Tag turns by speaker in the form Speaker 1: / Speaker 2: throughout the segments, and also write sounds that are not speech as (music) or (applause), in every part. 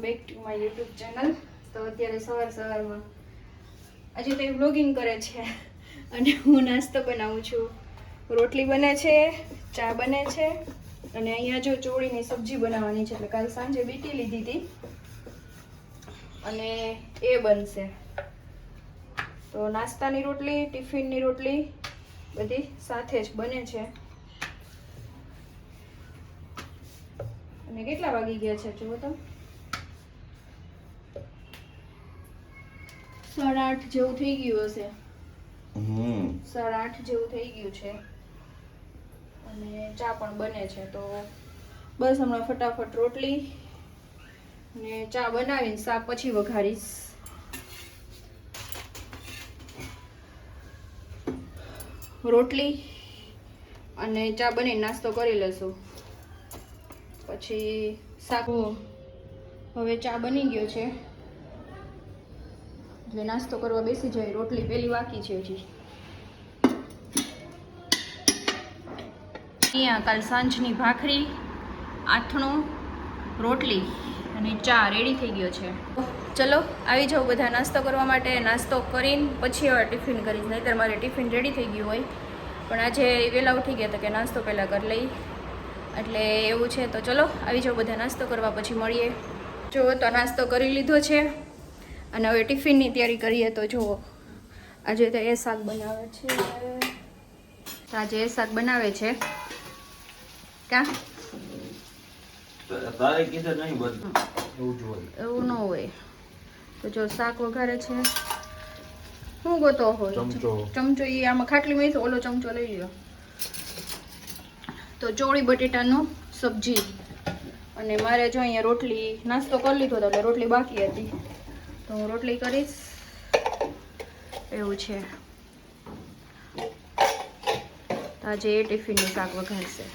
Speaker 1: Back to my YouTube channel. તો અત્યારે સવાર સવારમાં આજે તો એ વ્લોગિંગ કરે છે. અને હું નાસ્તો બનાવું છું. રોટલી બને છે, ચા બને છે, અને અહીંયા જો ચોળીની સબ્જી બનાવવાની છે, એટલે કાલ સાંજે બીટી લીધી હતી. અને એ બનશે. તો નાસ્તાની રોટલી, ટિફિનની રોટલી બધી સાથે જ બને છે. અને કેટલા વાગી ગયા છે, જુઓ તો. સાડા આઠ જેવું થઈ ગયું હશે.
Speaker 2: હમ.
Speaker 1: સાડા આઠ જેવું થઈ ગયું છે. અને ચા પણ બને છે તો બસ હમણાં ફટાફટ રોટલી અને ચા બનાવીને શાક પછી વઘારીશ. રોટલી અને ચા બનીને નાસ્તો કરી લેશું પછી શાક. હવે ચા બની ગયો છે. એટલે નાસ્તો કરવા બેસી જાય, રોટલી પેલી બાકી છે હજી. અહીંયા કાલ સાંજની ભાખરી, આથણું, રોટલી અને ચા રેડી થઈ ગયો છે. ચલો, આવી જાઉં બધા નાસ્તો કરવા માટે. નાસ્તો કરીને પછી હવે ટિફિન કરીશ. નહીંતર મારે ટિફિન રેડી થઈ ગયું હોય. પણ આજે વહેલા ઉઠી ગયા તો કે નાસ્તો પહેલાં કરી લઈ. એટલે એવું છે. તો ચલો, આવી જાઉં બધા નાસ્તો કરવા. પછી મળીએ. જો તો નાસ્તો કરી લીધો છે. અને હવે ટિફિનની તૈયારી કરીએ તો જુઓ. આજે તો એ શાક બનાવે છે. તો આજે એ શાક બનાવે છે. ક્યાં?
Speaker 2: તારે કીધે નહીં બધું. એવું જ
Speaker 1: એવું ન હોય. તો જો શાક વઘારે છે. શું ગોતો હોય?
Speaker 2: ચમચો.
Speaker 1: ચમચો એ આમાં ખાટલીમાં તો ઓલો ચમચો લઈ લ્યો. તો ચોળી બટેટાનો સબ્જી. અને મારે જો અહીંયા રોટલી નાસ્તો કરી લીધો હતો એટલે રોટલી બાકી હતી. તો હું રોટલી કરીશ. એવું છે. આજે ટિફિનનું શાક વઘારશે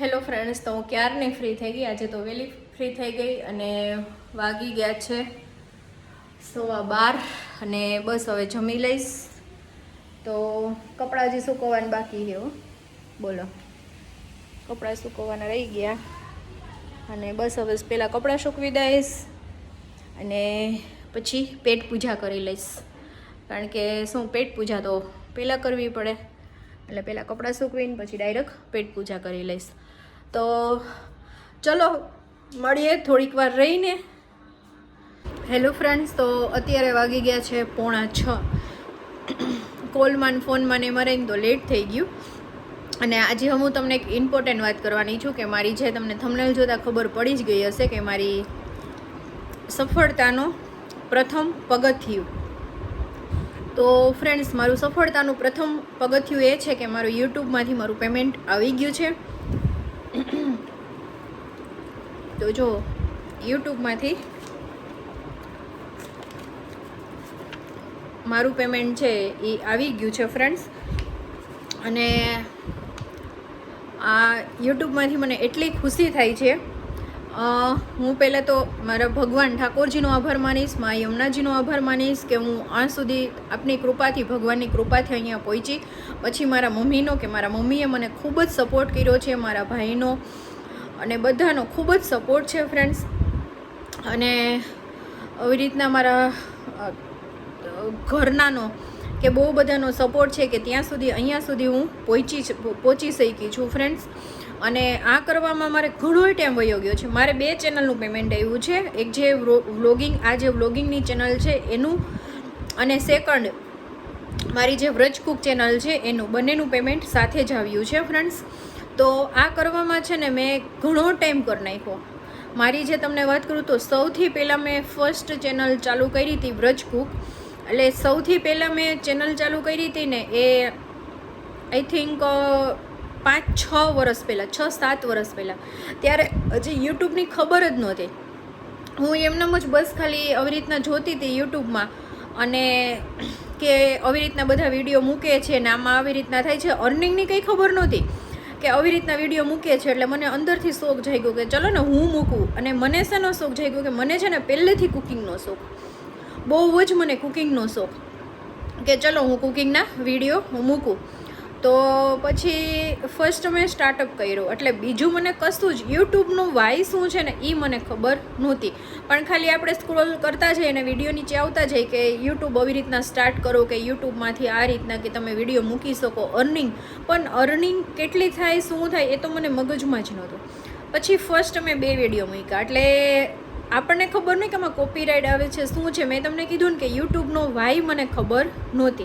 Speaker 1: હેલો ફ્રેન્ડ્સ તો હું ક્યારની ફ્રી થઈ ગઈ? આજે તો વહેલી ફ્રી થઈ ગઈ અને વાગી ગયા છે સવા બાર અને બસ હવે જમી લઈશ. તો કપડાં હજી સૂકવવાનું બાકી છે બોલો. કપડાં સૂકવવાના રહી ગયા. અને બસ હવે પહેલાં કપડાં સૂકવી દઈશ અને પછી પેટ પૂજા કરી લઈશ. કારણ કે શું, પેટ પૂજા તો પહેલાં કરવી પડે. એટલે પહેલાં કપડાં સૂકવીને પછી ડાયરેક્ટ પેટ પૂજા કરી લઈશ. તો ચલો, મળીએ થોડીક વાર રહીને. હેલો ફ્રેન્ડ્સ તો અત્યારે વાગી ગયા છે પોણા છ. કોલમાં ફોનમાં ને મરાઈને તો લેટ થઈ ગયું. અને આજે હું તમને એક ઇમ્પોર્ટન્ટ વાત કરવાની છું કે મારી જે તમને થમનેલ જોતાં ખબર પડી જ ગઈ હશે કે મારી સફળતાનો પ્રથમ પગથિયું. તો ફ્રેન્ડ્સ મારું સફળતાનું પ્રથમ પગથિયું એ છે કે મારું યુટ્યુબમાંથી મારું પેમેન્ટ આવી ગયું છે. તો જો, યુટ્યુબમાંથી મારું પેમેન્ટ છે એ આવી ગયું છે ફ્રેન્ડ્સ અને આ યુટ્યુબમાંથી મને એટલી ખુશી થાય છે હું પહેલાં તો મારા ભગવાન ઠાકોરજીનો આભાર માનીશ મા યમુનાજીનો આભાર માનીશ કે હું આ સુધી આપની કૃપાથી, ભગવાનની કૃપાથી અહીંયા પહોંચી. પછી મારા મમ્મીનો કે મારા મમ્મીએ મને ખૂબ જ સપોર્ટ કર્યો છે, મારા ભાઈનો અને બધાનો ખૂબ જ સપોર્ટ છે ફ્રેન્ડ્સ અને આવી રીતના મારા ઘરનાનો કે બહુ બધાનો સપોર્ટ છે કે ત્યાં સુધી, અહીંયા સુધી હું પહોંચી પહોંચી શકી છું ફ્રેન્ડ્સ અને આ કરવામાં મારે ઘણો ટાઈમ વયો ગયો છે. મારે બે ચેનલનું પેમેન્ટ આવ્યું છે. એક જે વ્લોગિંગ આ જે વ્લોગિંગની ચેનલ છે, એનું અને સેકન્ડ મારી જે વ્રજકુક ચેનલ છે, એનું બંનેનું પેમેન્ટ સાથે જ આવ્યું છે ફ્રેન્ડ્સ તો આ કરવામાં છે ને મેં ઘણો ટાઈમ કરી નાખ્યો. મારી જે તમને વાત કરું તો સૌથી પહેલાં મેં ફર્સ્ટ ચેનલ ચાલુ કરી હતી વ્રજકુક એટલે સૌથી પહેલાં મેં ચેનલ ચાલુ કરી હતી ને એ આઈ થિંક પાંચ છ વર્ષ પહેલાં, છ સાત વર્ષ પહેલાં. ત્યારે હજી યુટ્યુબની ખબર જ નહોતી. હું એમનેમ જ બસ ખાલી આવી રીતના જોતી હતી યુટ્યુબમાં અને કે આવી રીતના બધા વીડિયો મૂકે છે ને આમાં આવી રીતના થાય છે. અર્નિંગની કંઈ ખબર નહોતી કે આવી રીતના વીડિયો મૂકે છે. એટલે મને અંદરથી શોખ જાગ્યો કે ચલો ને હું મૂકું. અને મને શેનો શોખ જાગ્યો કે મને છે ને પહેલેથી કુકિંગનો શોખ. બહુ જ મને કુકિંગનો શોખ. કે ચલો હું કુકિંગના વીડિયો હું મૂકું. તો પછી ફર્સ્ટ મેં સ્ટાર્ટઅપ કર્યું. એટલે બીજું મને કશું જ યુટ્યુબનું વાય શું છે ને એ મને ખબર નહોતી. પણ ખાલી આપણે સ્ક્રોલ કરતા જઈએ અને વીડિયો નીચે આવતા જઈએ કે યુટ્યુબ આવી રીતના સ્ટાર્ટ કરો કે યુટ્યુબમાંથી આ રીતના કે તમે વીડિયો મૂકી શકો અર્નિંગ પણ અર્નિંગ કેટલી થાય, શું થાય એ તો મને મગજમાં જ નહોતું. પછી ફર્સ્ટ મેં બે વીડિયો મૂક્યા. એટલે આપણને ખબર નહીં કે આમાં કોપીરાઇટ આવે છે, શું છે? મેં તમને કીધું ને કે યુટ્યુબનો વાય મને ખબર નહોતી.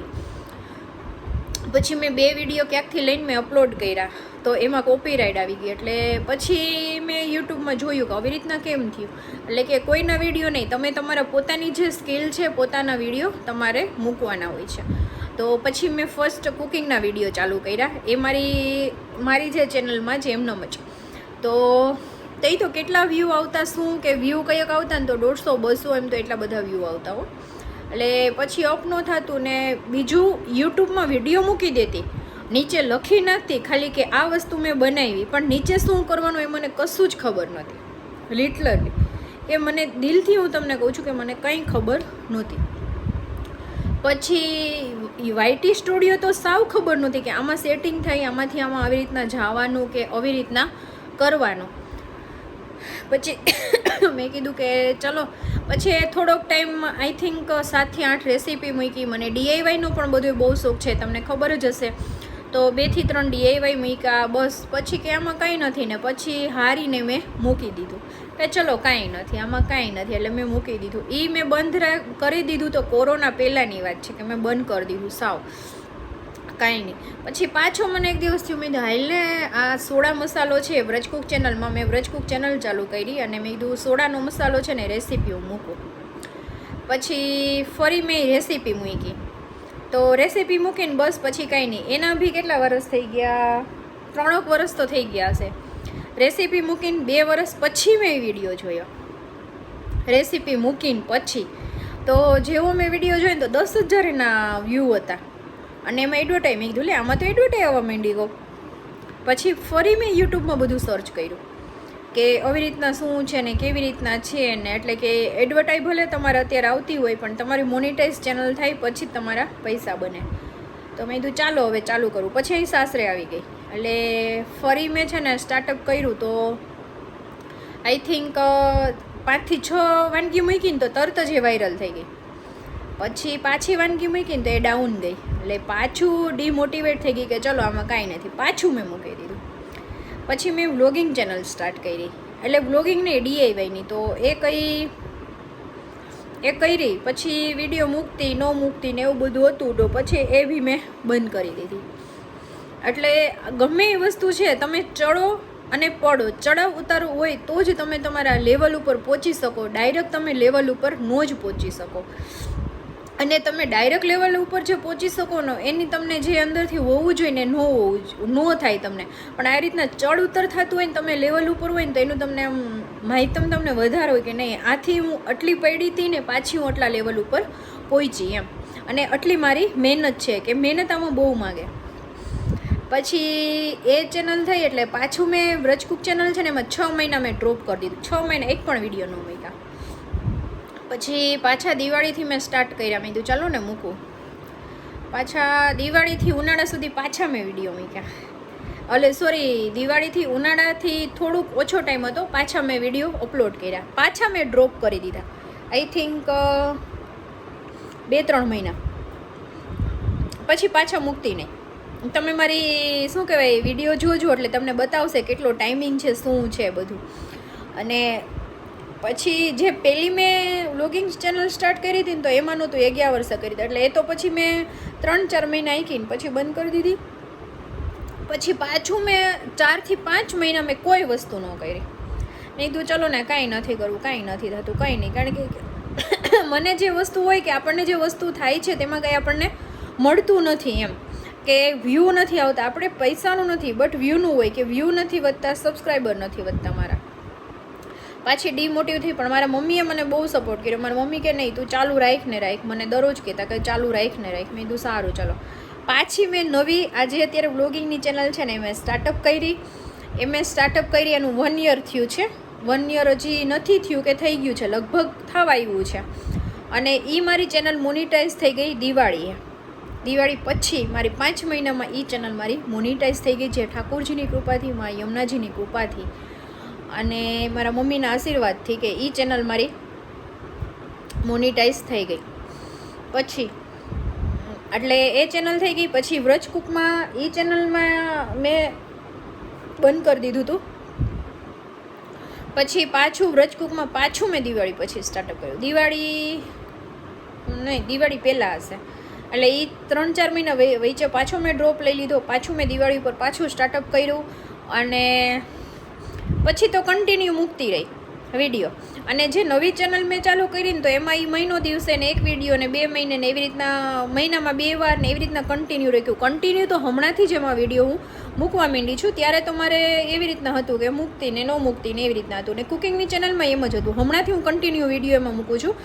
Speaker 1: પછી મેં બે વીડિયો ક્યાંકથી લઈને મેં અપલોડ કર્યા. તો એમાં કોપીરાઇટ આવી ગઈ. એટલે પછી મેં યુટ્યુબમાં જોયું કે આવી રીતના કેમ થયું? એટલે કે કોઈના વીડિયો નહીં, તમે તમારા પોતાની જે સ્કિલ છે, પોતાના વીડિયો તમારે મૂકવાના હોય છે. તો પછી મેં ફર્સ્ટ કુકિંગના વીડિયો ચાલુ કર્યા. એ મારી મારી જે ચેનલમાં જે એમનો જ. તો તે તો કેટલા વ્યૂ આવતા, શું કે વ્યૂ કંઈક આવતા ને તો દોઢસો, બસો એમ તો એટલા બધા વ્યૂ આવતા હો. એટલે પછી અપ ન થતું ને બીજું યુટ્યુબમાં વીડિયો મૂકી દેતી. નીચે લખી નાખતી ખાલી કે આ વસ્તુ મેં બનાવી, પણ નીચે શું કરવાનું એ મને કશું જ ખબર નહોતી. લિટરલી એ મને દિલથી હું તમને કહું છું કે મને કંઈ ખબર નહોતી. પછી વાયટી સ્ટુડિયો તો સાવ ખબર નહોતી કે આમાં સેટિંગ થાય, આમાંથી આમાં આવી રીતના જવાનું કે આવી રીતના કરવાનું. પછી (coughs) મેં કીધું કે ચલો, પછી થોડોક ટાઈમ આઈ થિંક સાતથી આઠ રેસીપી મૂકી. મને ડીઆઈવાયનો પણ બધું બહુ શોખ છે, તમને ખબર જ હશે. તો બેથી ત્રણ ડીઆઈવાય મૂક્યા, બસ. પછી કે આમાં કાંઈ નથી ને, પછી હારીને મેં મૂકી દીધું. કે ચલો, કાંઈ નથી, આમાં કાંઈ નથી, એટલે મેં મૂકી દીધું. એ મેં બંધ કરી દીધું તો કોરોના પહેલાંની વાત છે કે મેં બંધ કરી દીધું, સાવ. કાંઈ નહીં. પછી પાછો મને એક દિવસ થયું, મેં હાલને આ સોડા મસાલો છે વ્રજકુક ચેનલમાં મેં વ્રજકુક ચેનલ ચાલુ કરી અને મેં કીધું, સોડાનો મસાલો છે ને રેસીપી હું મૂકું. પછી ફરી મેં રેસીપી મૂકી. તો રેસીપી મૂકીને બસ પછી કાંઈ નહીં. એના બી કેટલા વરસ થઈ ગયા? ત્રણેક વરસ તો થઈ ગયા હશે. રેસીપી મૂકીને બે વરસ પછી મેં વીડિયો જોયો. રેસીપી મૂકીને પછી. તો જેવો મેં વીડિયો જોયો ને તો દસ હજારના વ્યૂ હતા. અને એમાં એડવર્ટાઈ મેં કીધું, લે, આમાં તો એડવર્ટાઈ આવવા માંડી ગયો. પછી ફરી મેં યુટ્યુબમાં બધું સર્ચ કર્યું કે આવી રીતના શું છે ને કેવી રીતના છે ને, એટલે કે એડવર્ટાઈ ભલે તમારે અત્યારે આવતી હોય, પણ તમારી મોનિટાઈઝ ચેનલ થાય પછી તમારા પૈસા બને. તો મેં કીધું, ચાલો, હવે ચાલુ કરું. પછી અહીં સાસરે આવી ગઈ. એટલે ફરી મેં છે ને સ્ટાર્ટઅપ કર્યું તો આઈ થિંક પાંચથી છ વાનગી મૂકીને તો તરત જ એ વાયરલ થઈ ગઈ. પછી પાછી વાનગી મૂકીને તો એ ડાઉન ગઈ. એટલે પાછું ડીમોટિવેટ થઈ ગઈ કે ચલો આમાં કાંઈ નથી. પાછું મેં મૂકી દીધું. પછી મેં વ્લોગિંગ ચેનલ સ્ટાર્ટ કરી. એટલે વ્લોગિંગ નહીં ડીઆઈવાયની તો એ કઈ, એ કરી, પછી વીડિયો મૂકતી, ન મૂકતી ને એવું બધું હતું તો પછી એ બી મેં બંધ કરી દીધી. એટલે ગમે એ વસ્તુ છે, તમે ચડો અને પડો. ચડાવ ઉતારો હોય તો જ તમે તમારા લેવલ ઉપર પહોંચી શકો. ડાયરેક્ટ તમે લેવલ ઉપર નો જ પહોંચી શકો. અને તમે ડાયરેક્ટ લેવલ ઉપર જે પહોંચી શકો ને, એની તમને જે અંદરથી હોવું જોઈએ ને ન હોવું ન થાય તમને. પણ આ રીતના ચડ ઉતર થતું હોય ને, તમે લેવલ ઉપર હોય ને, તો એનું તમને આમ માહિતમ તમને વધારે હોય કે નહીં. આથી હું આટલી પડી હતી ને, પાછી હું આટલા લેવલ ઉપર પહોંચી એમ. અને આટલી મારી મહેનત છે, કે મહેનત આમાં બહુ માગે. પછી એ ચેનલ થઈ એટલે પાછું મેં વ્રજકુક ચેનલ છે ને, એમાં છ મહિના મેં ડ્રોપ કરી દીધું. છ મહિના એક પણ વીડિયો ન મૂક્યા. પછી પાછા દિવાળીથી મેં સ્ટાર્ટ કર્યા. મેં કીધું, ચાલો ને મૂકું. પાછા દિવાળીથી ઉનાળા સુધી પાછા મેં વીડિયો મૂક્યા. એટલે સોરી દિવાળીથી ઉનાળાથી થોડુંક ઓછો ટાઈમ હતો, પાછા મેં વીડિયો અપલોડ કર્યા. પાછા મેં ડ્રોપ કરી દીધા. આઈ થિંક બે, ત્રણ મહિના. પછી પાછા મૂકતી નહીં. તમે મારી, શું કહેવાય વીડિયો જોજો એટલે તમને બતાવશે કેટલો ટાઈમિંગ છે, શું છે બધું. અને પછી જે પહેલી મેં વ્લોગિંગ ચેનલ સ્ટાર્ટ કરી હતી ને તો એમાં નહોતું, અગિયાર વર્ષે કરી હતી. એટલે એ તો પછી મેં ત્રણ ચાર મહિના આંકીને પછી બંધ કરી દીધી. પછી પાછું મેં ચારથી પાંચ મહિના મેં કોઈ વસ્તુ ન કરી. નહીં તો ચલો ને, કાંઈ નથી કરવું, કાંઈ નથી થતું, કંઈ નહીં. કારણ કે મને જે વસ્તુ હોય કે આપણને જે વસ્તુ થાય છે તેમાં કંઈ આપણને મળતું નથી એમ. કે વ્યૂ નથી આવતા, આપણે પૈસાનું નથી બટ વ્યૂનું હોય કે વ્યૂ નથી વધતા સબસ્ક્રાઈબર નથી વધતા મારા. પાછી ડીમોટિવ થઈ, પણ મારા મમ્મીએ મને બહુ સપોર્ટ કર્યો. મારી મમ્મી કે નહીં, તું ચાલુ રાખ ને રાખ. મને દરરોજ કહેતા કે, ચાલુ રાખ ને રાખ. મેં કીધું, સારું, ચાલો. પાછી મેં નવી, આજે અત્યારે બ્લોગિંગની ચેનલ છે ને મેં સ્ટાર્ટઅપ કરી. એ મેં સ્ટાર્ટઅપ કરી, એનું વન યર થયું છે. વન યર હજી નથી થયું કે થઈ ગયું છે, લગભગ થવા આવ્યું છે. અને એ મારી ચેનલ મોનિટાઈઝ થઈ ગઈ દિવાળીએ. દિવાળી પછી મારી પાંચ મહિનામાં એ ચેનલ મારી મોનિટાઈઝ થઈ ગઈ છે, ઠાકોરજીની કૃપાથી, મા યમુનાજીની કૃપાથી. અને મારા મમ્મીના આશીર્વાદથી કે એ ચેનલ મારી મોનિટાઈઝ થઈ ગઈ. પછી, એટલે એ ચેનલ થઈ ગઈ, પછી વ્રજ કુકમાં એ ચેનલમાં મેં બંધ કરી દીધું હતું પછી પાછું વ્રજ કુકમાં પાછું મેં દિવાળી પછી સ્ટાર્ટઅપ કર્યું. દિવાળી, નહીં, દિવાળી પહેલાં હશે. એટલે એ ત્રણ ચાર મહિના વચ્ચે પાછો મેં ડ્રોપ લઈ લીધો, પાછું મેં દિવાળી ઉપર પાછું સ્ટાર્ટઅપ કર્યું અને પછી તો કન્ટિન્યુ મૂકતી રહી વીડિયો અને જે નવી ચેનલ મેં ચાલુ કરી ને તો એમાં એ મહિનો દિવસે ને એક વીડિયો ને બે મહિને ને એવી રીતના, મહિનામાં બે વાર ને એવી રીતના કન્ટિન્યુ રાખ્યું. કન્ટિન્યુ તો હમણાંથી જ એમાં વીડિયો હું મૂકવા માંડી છું. ત્યારે તો મારે એવી રીતના હતું કે મૂકતી ને ન મૂકતી ને એવી રીતના હતું. ને કુકિંગની ચેનલમાં એમ જ હતું. હમણાંથી હું કન્ટિન્યુ વીડિયો એમાં મૂકું છું.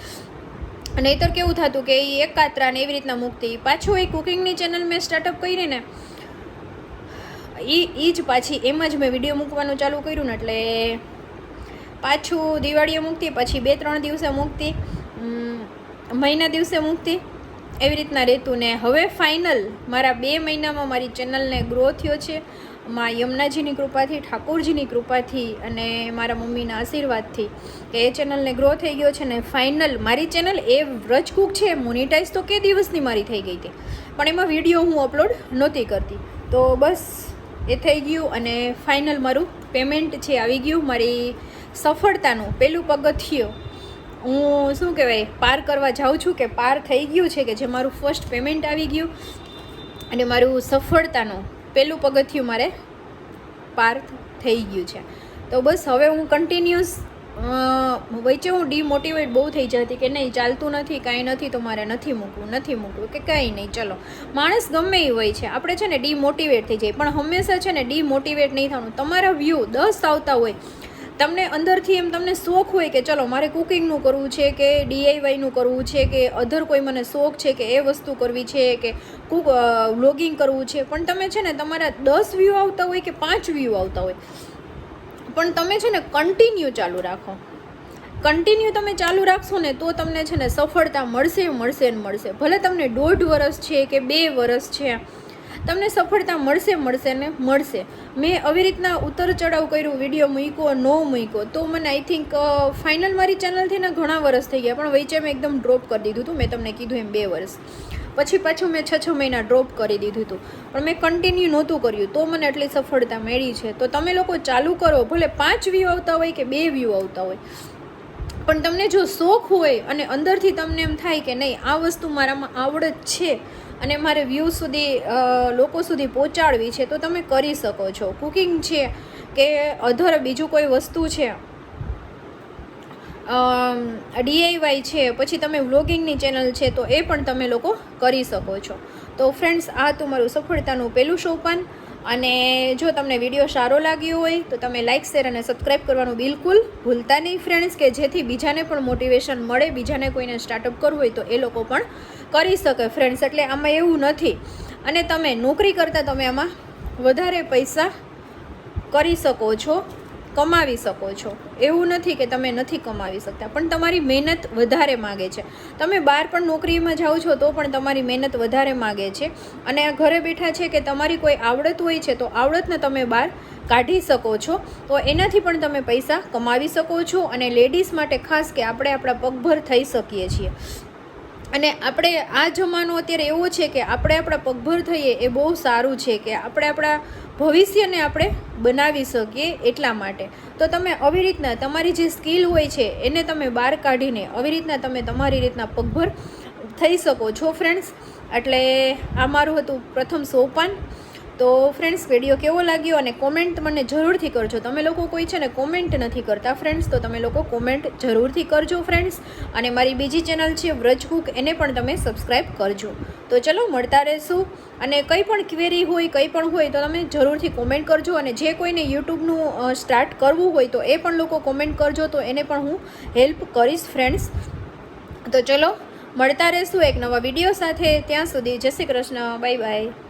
Speaker 1: અને નહીતર કેવું થતું કે એ એકાત્રા ને એવી રીતના મૂકતી. પાછું એ કુકિંગની ચેનલ મેં સ્ટાર્ટઅપ કરી ને એ એ જ પાછી એમ જ મેં વીડિયો મૂકવાનું ચાલુ કર્યું ને એટલે પાછું દિવાળીએ મૂકતી, પછી બે ત્રણ દિવસે મૂકતી મહિના દિવસે મૂકતી. એવી રીતના રહેતું ને હવે ફાઇનલ મારા બે મહિનામાં મારી ચેનલને ગ્રો થયો છે. મા યમુનાજીની કૃપાથી, ઠાકોરજીની કૃપાથી અને મારા મમ્મીના આશીર્વાદથી કે એ ચેનલને ગ્રો થઈ ગયો છે ને ફાઇનલ મારી ચેનલ એ વ્રજકુક છે મોનિટાઈઝ તો કે દિવસની મારી થઈ ગઈ હતી. પણ એમાં વીડિયો હું અપલોડ નહોતી કરતી. તો બસ એ થઈ ગયું અને ફાઇનલ મારું પેમેન્ટ છે આવી ગયું. મારી સફળતાનું પહેલું પગથિયું. હું શું કહેવાય, પાર કરવા જાઉં છું કે પાર થઈ ગયું છે કે જે મારું ફર્સ્ટ પેમેન્ટ આવી ગયું. અને મારું સફળતાનું પહેલું પગથિયું મારે પાર થઈ ગયું છે. તો બસ હવે હું કન્ટિન્યુઅસ વચ્ચે હું ડીમોટિવેટ બહુ થઈ જતી કે નહીં, ચાલતું નથી, કાંઈ નથી, તો મારે નથી મૂકવું નથી મૂકવું કે કાંઈ નહીં, ચલો. માણસ ગમે એ હોય છે. આપણે છે ને ડીમોટિવેટ થઈ જાય પણ હંમેશા છે ને ડીમોટિવેટ નહીં થવાનું. તમારા વ્યૂ દસ આવતા હોય. તમને અંદરથી એમ તમને શોખ હોય કે ચલો, મારે કુકિંગનું કરવું છે કે ડીઆઈવાયનું કરવું છે કે અધર કોઈ મને શોખ છે કે એ વસ્તુ કરવી છે કે કુક વ્લોગિંગ કરવું છે. પણ તમે છે ને તમારા દસ વ્યૂ આવતા હોય કે પાંચ વ્યૂ આવતા હોય? પણ તમે છે ને કન્ટિન્યુ ચાલુ રાખો. કન્ટિન્યુ તમે ચાલુ રાખશો ને તો તમને છે ને સફળતા મળશે મળશે ને મળશે. ભલે તમને દોઢ વર્ષ છે કે બે વર્ષ છે, તમને સફળતા મળશે મળશે ને મળશે. મેં આવી રીતના ઉતર ચઢાવ કર્યું વીડિયો મૂક્યો ન મૂક્યો. તો મને આઈ થિંક ફાઇનલ મારી ચેનલથી ને ઘણા વર્ષ થઈ ગયા, પણ વચ્ચે મેં એકદમ ડ્રોપ કરી દીધું હતું. મેં તમને કીધું એમ બે વર્ષ પછી પાછું મેં છ છ મહિના ડ્રોપ કરી દીધું હતું. પણ મેં કન્ટિન્યુ નહોતું કર્યું. તો મને એટલી સફળતા મળી છે. તો તમે લોકો ચાલુ કરો. ભલે પાંચ વ્યૂ આવતા હોય કે બે વ્યૂ આવતા હોય. પણ તમને જો શોખ હોય અને અંદરથી તમને એમ થાય કે નહીં, આ વસ્તુ મારામાં આવડત છે અને મારે વ્યૂ સુધી લોકો સુધી પહોંચાડવી છે, તો તમે કરી શકો છો. કુકિંગ છે કે અધર બીજું કોઈ વસ્તુ છે? ડીઆઈવાય છે, પછી તમે વ્લોગિંગની ચેનલ છે, તો એ પણ તમે લોકો કરી શકો છો. તો ફ્રેન્ડ્સ, આ હતું મારું સફળતાનું પહેલું સોપાન અને જો તમને વીડિયો સારો લાગ્યો હોય, તો તમે લાઇક શેર અને સબસ્ક્રાઈબ કરવાનું બિલકુલ ભૂલતા નહીં ફ્રેન્ડ્સ, કે જેથી બીજાને પણ મોટિવેશન મળે, બીજાને કોઈને સ્ટાર્ટઅપ કરવું હોય, તો એ લોકો પણ કરી શકે ફ્રેન્ડ્સ, એટલે આમાં એવું નથી. અને તમે નોકરી કરતાં તમે આમાં વધારે પૈસા કરી શકો છો. કમાવી શકો છો. એવું નથી કે તમે નથી કમાવી શકતા, પણ તમારી મહેનત વધારે માગે છે. તમે બહાર પણ નોકરીમાં જાઓ છો તો પણ તમારી મહેનત વધારે માગે છે. અને આ ઘરે બેઠા છે કે તમારી કોઈ આવડત હોય છે તો આવડતને તમે બહાર કાઢી શકો છો. તો એનાથી પણ તમે પૈસા કમાવી શકો છો અને લેડીઝ માટે ખાસ કે આપણે આપણા પગભર થઈ શકીએ છીએ. અને આપણે આ જમાનો અત્યારે એવો છે કે આપણે આપણા પગભર થઈએ એ બહુ સારું છે કે આપણે આપણા ભવિષ્યને આપણે બનાવી શકીએ એટલા માટે. તો તમે આવી રીતના તમારી જે સ્કિલ હોય છે, એને તમે બહાર કાઢીને આવી રીતના તમે તમારી રીતના પગભર થઈ શકો છો ફ્રેન્ડ્સ એટલે આ મારું હતું પ્રથમ સોપાન. તો ફ્રેન્ડ્સ વીડિયો કેવો લાગ્યો અને કોમેન્ટ મને જરૂરથી કરજો. તમે લોકો કોઈ છે ને કોમેન્ટ નથી કરતા ફ્રેન્ડ્સ તો તમે લોકો કોમેન્ટ જરૂરથી કરજો ફ્રેન્ડ્સ અને મારી બીજી ચેનલ છે વ્રજ કુક એને પણ તમે સબસ્ક્રાઈબ કરજો. તો ચલો મળતા રહેશું. અને કંઈ પણ ક્વેરી હોય, કંઈ પણ હોય, તો તમે જરૂરથી કોમેન્ટ કરજો. અને જે કોઈને યુટ્યુબનું સ્ટાર્ટ કરવું હોય, તો એ પણ લોકો કોમેન્ટ કરજો. તો એને પણ હું હેલ્પ કરીશ ફ્રેન્ડ્સ તો ચલો, મળતા રહેશું એક નવા વીડિયો સાથે. ત્યાં સુધી જય શ્રી કૃષ્ણ. Bye bye